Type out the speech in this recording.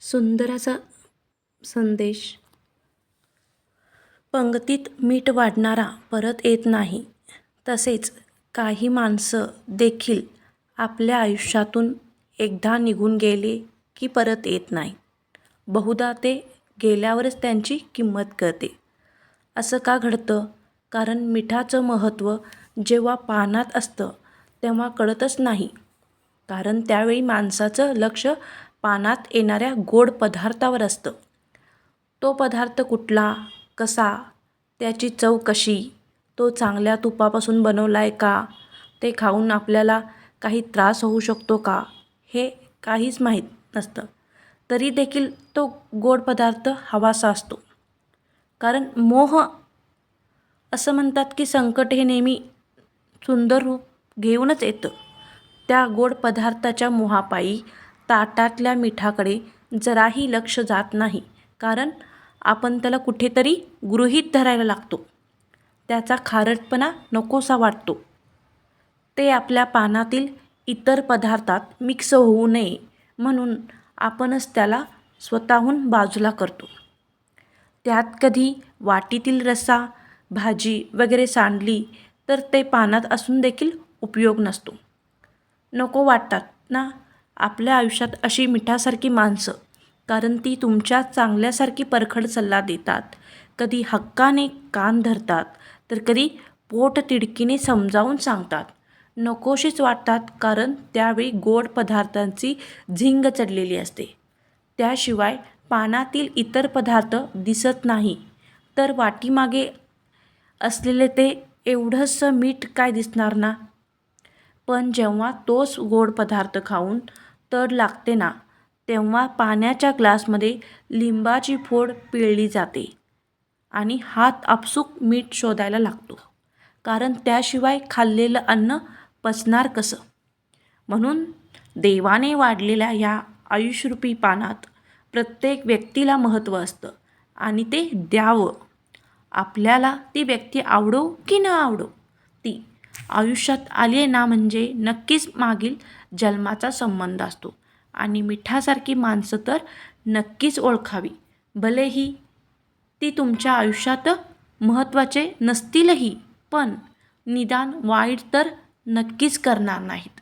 सुंदर असा संदेश. पंगतीत मीठ वाढणारा परत येत नाही. तसेच काही माणसं देखील आपल्या आयुष्यातून एकदा निघून गेले की परत येत नाही. बहुधा ते गेल्यावरच त्यांची किंमत कळते. असं का घडतं? कारण मिठाचं महत्त्व जेव्हा पानात असतं तेव्हा कळतच नाही. कारण त्यावेळी माणसाचं लक्ष पानात येणाऱ्या गोड पदार्थावर असतं. तो पदार्थ कुठला कसा त्याची चव कशी तो चांगल्या तुपापासून बनवला आहे का ते खाऊन आपल्याला काही त्रास होऊ शकतो का हे काहीच माहीत नसतं. तरी देखील तो गोड पदार्थ हवासा असतो. कारण मोह असं म्हणतात की संकट हे नेहमी सुंदर रूप घेऊनच येतं. त्या गोड पदार्थाच्या मोहापायी ताटातल्या मिठाकडे जराही लक्ष जात नाही. कारण आपण त्याला कुठेतरी गृहीत धरायला लागतो. त्याचा खारटपणा नकोसा वाटतो. ते आपल्या पानातील इतर पदार्थात मिक्स होऊ नये म्हणून आपणच त्याला स्वतःहून बाजूला करतो. त्यात कधी वाटीतील रस्सा भाजी वगैरे सांडली तर ते पानात असून देखील उपयोग नसतो. नको वाटतात ना? आपल्या आयुष्यात अशी मिठासारखी माणसं कारण ती तुमच्या चांगल्यासारखी परखड सल्ला देतात. कधी हक्काने कान धरतात तर कधी पोट तिडकीने समजावून सांगतात. नकोशीच वाटतात कारण त्यावेळी गोड पदार्थांची झिंग चढलेली असते. त्याशिवाय पानातील इतर पदार्थ दिसत नाही. तर वाटीमागे असलेले ते एवढंसं मीठ काय दिसणार ना? पण जेव्हा तोच गोड पदार्थ खाऊन तड लागते ना तेव्हा पाण्याच्या ग्लासमध्ये लिंबाची फोड पिळली जाते आणि हात आपसूक मीठ शोधायला लागतो. कारण त्याशिवाय खाल्लेलं अन्न पचणार कसं? म्हणून देवाने वाढलेल्या ह्या आयुष्यरूपी पानात प्रत्येक व्यक्तीला महत्त्व असतं आणि ते द्यावं. आपल्याला ती व्यक्ती आवडो की न आवडो ती आयुष्यात आली आहे ना म्हणजे नक्कीच मागील जन्माचा संबंध असतो. आणि मिठासारखी माणसं तर नक्कीच ओळखावी. भलेही ती तुमच्या आयुष्यात महत्त्वाचे नसतीलही पण निदान वाईट तर नक्कीच करणार नाहीत.